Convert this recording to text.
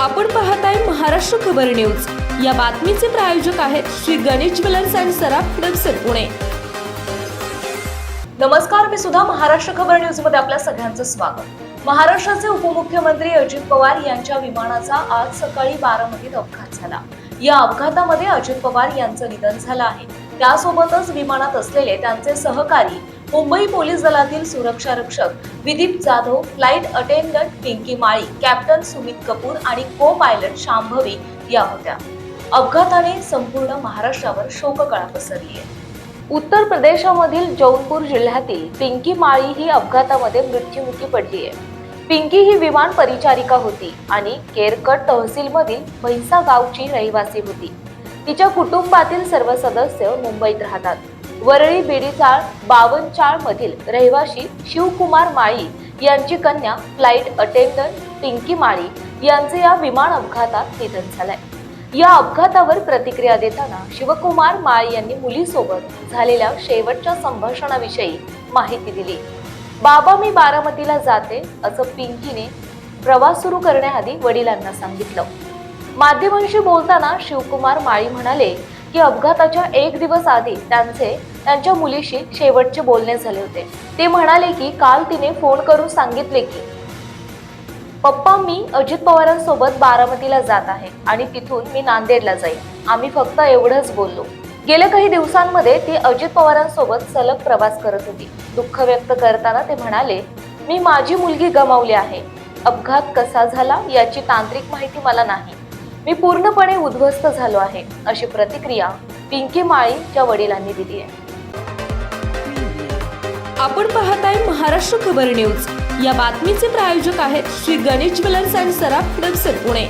आपण पाहताय महाराष्ट्र खबर न्यूज. या बातमीचे प्रायोजक आहेत श्री गणेश ज्वेलर्स अँड सराफ हडपसर पुणे. नमस्कार मी सुद्धा महाराष्ट्र खबर न्यूजमध्ये आपल्या सगळ्यांचं स्वागत. महाराष्ट्राचे उपमुख्यमंत्री अजित पवार यांच्या विमानाचा आज सकाळी बारामतीत अपघात झाला. या अपघातामध्ये अजित पवार यांचं निधन झालं आहे. त्यासोबतच विमानात असलेले त्यांचे सहकारी मुंबई पोलीस दलातील सुरक्षा रक्षक Vidip Jadhav flight attendant Pinky Mali captain Sumit Kapoor आणि को पायलट शांभवी या होत्या. अपघाताने संपूर्ण महाराष्ट्रावर शोककळा पसरली आहे उत्तर प्रदेशामधील जौनपूर जिल्ह्यातील पिंकी माळी ही अपघातामध्ये मृत्युमुखी पडली आहे पिंकी ही विमान परिचारिका होती आणि केरकट तहसीलमधील भैसा गावची रहिवासी होती. तिच्या कुटुंबातील सर्व सदस्य मुंबईत राहतात. वरळी बेडीचाळ बावनचाळ मधील रहिवाशी शिवकुमार माळी यांची कन्या फ्लाईट अटेंडंट पिंकी माळी यांचे या विमान अपघातात निधन झालंय. या अपघातावर प्रतिक्रिया देताना शिवकुमार माळी यांनी मुलीसोबत झालेल्या शेवटच्या संभाषणाविषयी माहिती दिली. बाबा मी बारामतीला जाते असं पिंकीने प्रवास सुरू करण्याआधी वडिलांना सांगितलं. माध्यमांशी बोलताना शिवकुमार माळी म्हणाले की अपघाताच्या एक दिवस आधी त्यांचे त्यांच्या मुलीशी शेवटचे बोलणे झाले होते. ते म्हणाले की काल तिने फोन करून सांगितले की पप्पा मी अजित पवारांसोबत बारामतीला जात आहे आणि तिथून मी नांदेडला जाईल आम्ही फक्त एवढंच बोललो. गेल्या काही दिवसांमध्ये ती अजित पवारांसोबत सलग प्रवास करत होती. दुःख व्यक्त करताना ते म्हणाले मी माझी मुलगी गमावली आहे. अपघात कसा झाला याची तांत्रिक माहिती मला नाही. मी पूर्णपणे उद्ध्वस्त झालो आहे अशी प्रतिक्रिया पिंकी माळीच्या वडिलांनी दिली आहे. आपण पाहत आहे महाराष्ट्र खबर न्यूज. या बातमीचे प्रायोजक आहेत श्री गणेश ज्वेलर्स अँड सराफ हडपसर पुणे.